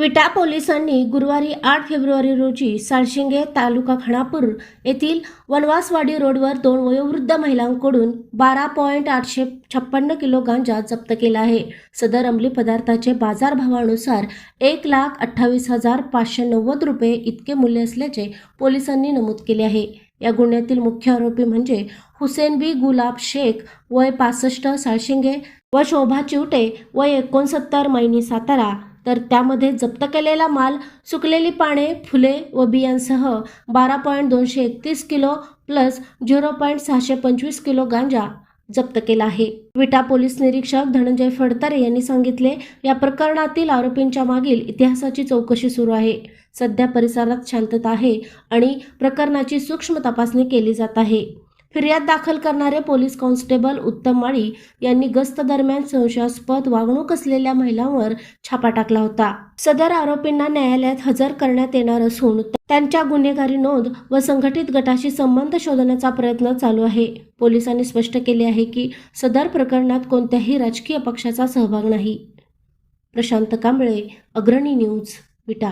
विटा पोलिसांनी गुरुवारी आठ फेब्रुवारी रोजी साळशिंगे तालुका खानापूर येथील वनवासवाडी रोडवर दोन वयोवृद्ध महिलांकडून बारा पॉईंट आठशे छप्पन्न किलो गांजा जप्त केला आहे. सदर अंमली पदार्थाचे बाजारभावानुसार एक लाख अठ्ठावीस हजार पाचशे नव्वद रुपये इतके मूल्य असल्याचे पोलिसांनी नमूद केले आहे. या गुन्ह्यातील मुख्य आरोपी म्हणजे हुसेन बी गुलाब शेख वय पासष्ट साळशिंगे व शोभा चिवटे वय एकोणसत्तर मैनी सातारा. तर त्यामध्ये जप्त केलेला माल सुकलेली पाने फुले व बियांसह बारा पॉईंट दोनशे एकतीस किलो प्लस झिरो पॉईंट सहाशे पंचवीस किलो गांजा जप्त केला आहे. विटा पोलीस निरीक्षक धनंजय फडतरे यांनी सांगितले या प्रकरणातील आरोपींच्या मागील इतिहासाची चौकशी सुरू आहे. सध्या परिसरात शांतता आहे आणि प्रकरणाची सूक्ष्म तपासणी केली जात आहे. फिर्याद दाखल करणारे पोलीस कॉन्स्टेबल उत्तम माळी यांनी गस्त दरम्यान संशयास्पद वागणूक असलेल्या महिलांवर छापा टाकला होता. सदर आरोपींना न्यायालयात हजर करण्यात येणार असून त्यांच्या गुन्हेगारी नोंद व संघटित गटाशी संबंध शोधण्याचा प्रयत्न चालू आहे. पोलिसांनी स्पष्ट केले आहे की सदर प्रकरणात कोणत्याही राजकीय पक्षाचा सहभाग नाही. प्रशांत कांबळे अग्रणी न्यूज विटा.